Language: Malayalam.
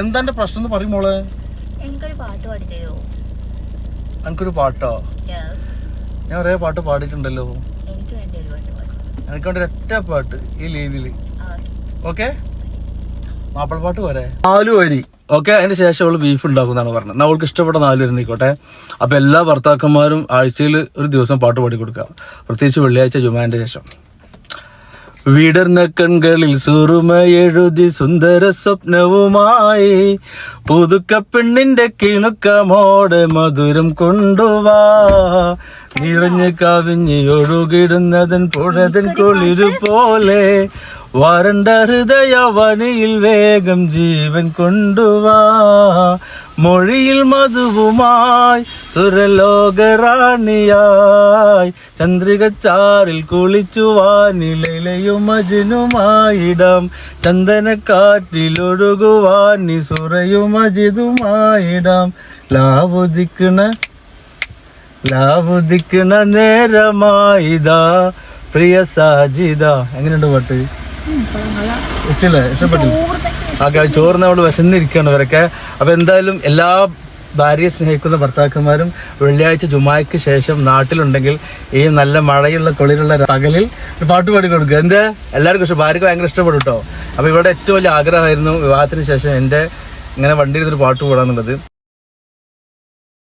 എന്താ എന്റെ പ്രശ്നം എന്ന് പറയും മോളെ? എനിക്കൊരു പാട്ട് പാടി തരുമോ എനിക്കൊരു പാട്ടോ ഞാൻ ഒരേ പാട്ട് പാടിയിട്ടുണ്ടല്ലോ. എനിക്ക് വേണ്ടി ഒരു പാട്ട് പാടി. എനിക്ക് വേണ്ടി ഒറ്റ പാട്ട് ഈ ലീവിൽ. ഓക്കെ? മാപ്പിളപ്പാട്ട് പോരെ. നാലു വരി. ഓക്കെ? അതിന് ശേഷം അവൾ ബീഫ് ഉണ്ടാക്കുന്നതാണ് പറഞ്ഞത്. എന്നാ അവൾക്ക് ഇഷ്ടപ്പെട്ട നാലു വരി നിൽക്കോട്ടെ അപ്പൊ എല്ലാ ഭർത്താക്കന്മാരും ആഴ്ചയിൽ ഒരു ദിവസം പാട്ട് പാടി കൊടുക്കുക പ്രത്യേകിച്ച് വെള്ളിയാഴ്ച ജുമാന്റെ ശേഷം. വിടർന്ന കൺകളിൽ സുറുമ എഴുതി സുന്ദര സ്വപ്നവുമായി. പുതുക്ക പെണ്ണിന്റെ കിണുക്കമോടെ മധുരം കൊണ്ടുവാ. നിറഞ്ഞു കവിഞ്ഞ് ഒഴുകിടുന്നതൻ പുഴതൻ കുളിരു പോലെ വരണ്ട ഹൃദയവനിയിൽ വേഗം ജീവൻ കൊണ്ടുവാ. മൊഴിയിൽ മധുവുമായി സുരലോകറാണിയായി. ചന്ദ്രികച്ചാറിൽ കുളിച്ചു വാനിലയും മജിനുമായിടം. ചന്ദനക്കാറ്റിലൊഴുകുവാൻ നിസുറയും അജിതുമായിടം ലാവുദിക്കണ ലാവുദിക്കണ നേരമായിതാ. പ്രിയ സാജിത എങ്ങനെയുണ്ട് പാട്ട്? ഇഷ്ടല്ലേ ഇഷ്ടപ്പെട്ടില്ല ഓക്കെ ചോറിന് അവൾ വിശന്നിരിക്കുകയാണ് ഇവരൊക്കെ. അപ്പൊ എന്തായാലും എല്ലാ ഭാര്യയെ സ്നേഹിക്കുന്ന ഭർത്താക്കന്മാരും വെള്ളിയാഴ്ച ജുമായ്ക്ക് ശേഷം നാട്ടിലുണ്ടെങ്കിൽ ഈ നല്ല മഴയുള്ള കുളിരുള്ള പകലിൽ ഒരു പാട്ട് പാടി കൊടുക്കുക. എന്ത്? എല്ലാവർക്കും ഇഷ്ടം. ഭാര്യക്ക് ഭയങ്കര ഇഷ്ടപ്പെടും കേട്ടോ. അപ്പൊ ഇവിടെ ഏറ്റവും വലിയ ആഗ്രഹമായിരുന്നു വിവാഹത്തിന് ശേഷം എന്റെ ഇങ്ങനെ വണ്ടിയിൽ ഒരു പാട്ട് പാടാന്നുള്ളത്.